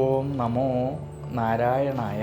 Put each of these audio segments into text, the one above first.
ഓം നമോ നാരായണായ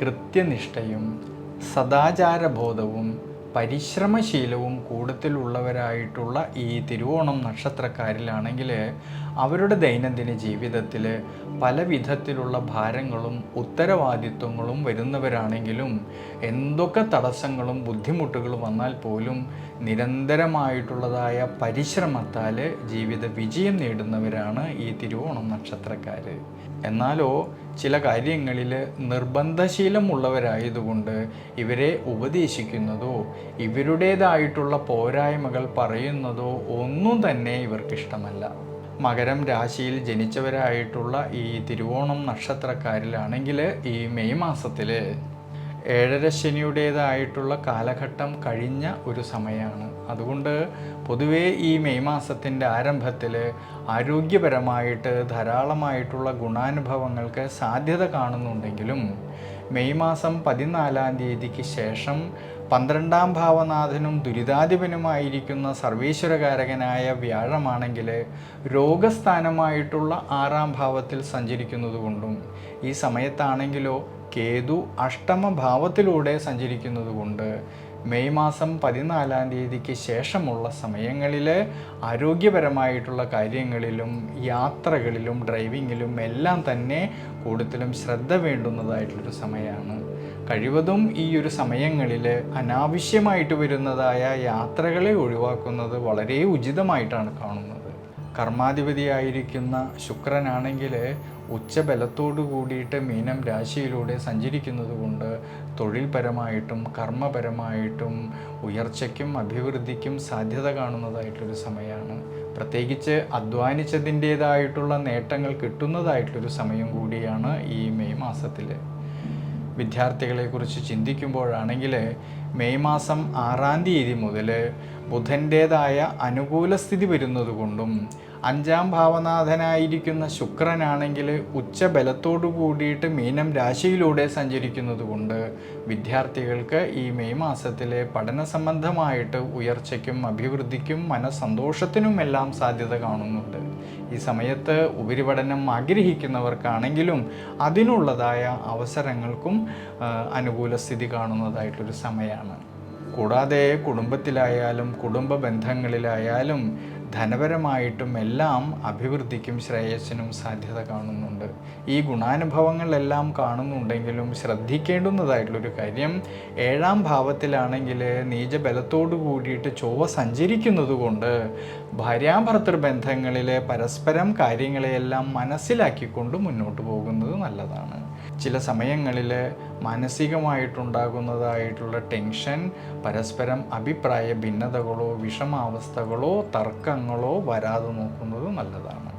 കൃത്യനിഷ്ഠയും സദാചാരബോധവും പരിശ്രമശീലവും കൂടുതലുള്ളവരായിട്ടുള്ള ഈ തിരുവോണം നക്ഷത്രക്കാരിലാണെങ്കിൽ അവരുടെ ദൈനംദിന ജീവിതത്തിൽ പല വിധത്തിലുള്ള ഭാരങ്ങളും ഉത്തരവാദിത്വങ്ങളും വരുന്നവരാണെങ്കിലും എന്തൊക്കെ തടസ്സങ്ങളും ബുദ്ധിമുട്ടുകളും വന്നാൽ പോലും നിരന്തരമായിട്ടുള്ളതായ പരിശ്രമത്താൽ ജീവിത വിജയം നേടുന്നവരാണ് ഈ തിരുവോണം നക്ഷത്രക്കാർ എന്നാലോ ചില കാര്യങ്ങളിൽ നിർബന്ധശീലമുള്ളവരായതുകൊണ്ട് ഇവരെ ഉപദേശിക്കുന്നതോ ഇവരുടേതായിട്ടുള്ള പോരായ്മകൾ പറയുന്നതോ ഒന്നും തന്നെ ഇവർക്കിഷ്ടമല്ല. മകരം രാശിയിൽ ജനിച്ചവരായിട്ടുള്ള ഈ തിരുവോണം നക്ഷത്രക്കാരിലാണെങ്കിൽ ഈ മെയ് മാസത്തിൽ ഏഴര ശനിയുടേതായിട്ടുള്ള കാലഘട്ടം കഴിഞ്ഞ ഒരു സമയമാണ്. അതുകൊണ്ട് പൊതുവേ ഈ മെയ് മാസത്തിന്റെ ആരംഭത്തിൽ ആരോഗ്യപരമായിട്ട് ധാരാളമായിട്ടുള്ള ഗുണാനുഭവങ്ങൾക്ക് സാധ്യത കാണുന്നുണ്ടെങ്കിലും മെയ് മാസം പതിനാലാം തീയതിക്ക് ശേഷം പന്ത്രണ്ടാം ഭാവനാഥനും ദുരിതാധിപനുമായിരിക്കുന്ന സർവീശ്വരകാരകനായ വ്യാഴമാണെങ്കിൽ രോഗസ്ഥാനമായിട്ടുള്ള ആറാം ഭാവത്തിൽ സഞ്ചരിക്കുന്നതുകൊണ്ടും ഈ സമയത്താണെങ്കിലോ കേതു അഷ്ടമ ഭാവത്തിലൂടെ സഞ്ചരിക്കുന്നത് കൊണ്ട് മെയ് മാസം പതിനാലാം തീയതിക്ക് ശേഷമുള്ള സമയങ്ങളിൽ ആരോഗ്യപരമായിട്ടുള്ള കാര്യങ്ങളിലും യാത്രകളിലും ഡ്രൈവിങ്ങിലും എല്ലാം തന്നെ കൂടുതലും ശ്രദ്ധ വേണ്ടുന്നതായിട്ടുള്ളൊരു സമയമാണ് കഴിവതും ഈ ഒരു സമയങ്ങളിൽ അനാവശ്യമായിട്ട് വരുന്നതായ യാത്രകളെ ഒഴിവാക്കുന്നത് വളരെ ഉചിതമായിട്ടാണ് കാണുന്നത്. കർമാധിപതിയായിരിക്കുന്ന ശുക്രനാണെങ്കിൽ ഉച്ചബലത്തോടു കൂടിയിട്ട് മീനം രാശിയിലൂടെ സഞ്ചരിക്കുന്നത് കൊണ്ട് തൊഴിൽപരമായിട്ടും കർമ്മപരമായിട്ടും ഉയർച്ചയ്ക്കും അഭിവൃദ്ധിക്കും സാധ്യത കാണുന്നതായിട്ടൊരു സമയമാണ്. പ്രത്യേകിച്ച് അധ്വാനിച്ചതിന്റേതായിട്ടുള്ള നേട്ടങ്ങൾ കിട്ടുന്നതായിട്ടൊരു സമയം കൂടിയാണ് ഈ മെയ് മാസത്തിൽ വിദ്യാർത്ഥികളെക്കുറിച്ച് ചിന്തിക്കുമ്പോഴാണെങ്കിൽ മെയ് മാസം ആറാം തീയതി മുതൽ ബുധന്റേതായ അനുകൂല സ്ഥിതി വരുന്നത് കൊണ്ടും അഞ്ചാം ഭാവനാഥനായിരിക്കുന്ന ശുക്രനാണെങ്കിൽ ഉച്ചബലത്തോടു കൂടിയിട്ട് മീനം രാശിയിലൂടെ സഞ്ചരിക്കുന്നതുകൊണ്ട് വിദ്യാർത്ഥികൾക്ക് ഈ മെയ് മാസത്തിലെ പഠന സംബന്ധമായിട്ട് ഉയർച്ചയ്ക്കും അഭിവൃദ്ധിക്കും മനസ്സന്തോഷത്തിനും എല്ലാം സാധ്യത കാണുന്നുണ്ട്. ഈ സമയത്ത് ഉപരിപഠനം ആഗ്രഹിക്കുന്നവർക്കാണെങ്കിലും അതിനുള്ളതായ അവസരങ്ങൾക്കും അനുകൂല സ്ഥിതി കാണുന്നതായിട്ടൊരു സമയമാണ് കൂടാതെ കുടുംബത്തിലായാലും കുടുംബ ബന്ധങ്ങളിലായാലും ധനപരമായിട്ടും എല്ലാം അഭിവൃദ്ധിക്കും ശ്രേയസ്സിനും സാധ്യത കാണുന്നുണ്ട്. ഈ ഗുണാനുഭവങ്ങളെല്ലാം കാണുന്നുണ്ടെങ്കിലും ശ്രദ്ധിക്കേണ്ടുന്നതായിട്ടുള്ളൊരു കാര്യം ഏഴാം ഭാവത്തിലാണെങ്കിൽ നീചബലത്തോടു കൂടിയിട്ട് ചൊവ്വ സഞ്ചരിക്കുന്നത് കൊണ്ട് ഭാര്യാഭർത്തൃ ബന്ധങ്ങളിലെ പരസ്പരം കാര്യങ്ങളെയെല്ലാം മനസ്സിലാക്കിക്കൊണ്ട് മുന്നോട്ട് പോകുന്നത് നല്ലതാണ്. ചില സമയങ്ങളിൽ മാനസികമായിട്ടുണ്ടാകുന്നതായിട്ടുള്ള ടെൻഷൻ പരസ്പരം അഭിപ്രായ ഭിന്നതകളോ വിഷമാവസ്ഥകളോ തർക്കങ്ങളോ വരാതെ നോക്കുന്നത് നല്ലതാണ്.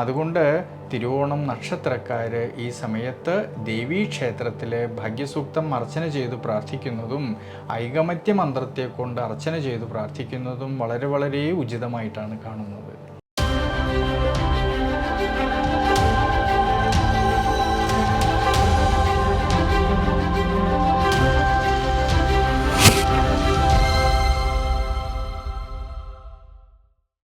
അതുകൊണ്ട് തിരുവോണം നക്ഷത്രക്കാർ ഈ സമയത്ത് ദേവീക്ഷേത്രത്തിൽ ഭാഗ്യസൂക്തം അർച്ചന ചെയ്ത് പ്രാർത്ഥിക്കുന്നതും ഐകമത്യ മന്ത്രത്തെ കൊണ്ട് അർച്ചന ചെയ്ത് പ്രാർത്ഥിക്കുന്നതും വളരെ വളരെ ഉചിതമായിട്ടാണ് കാണുന്നത്.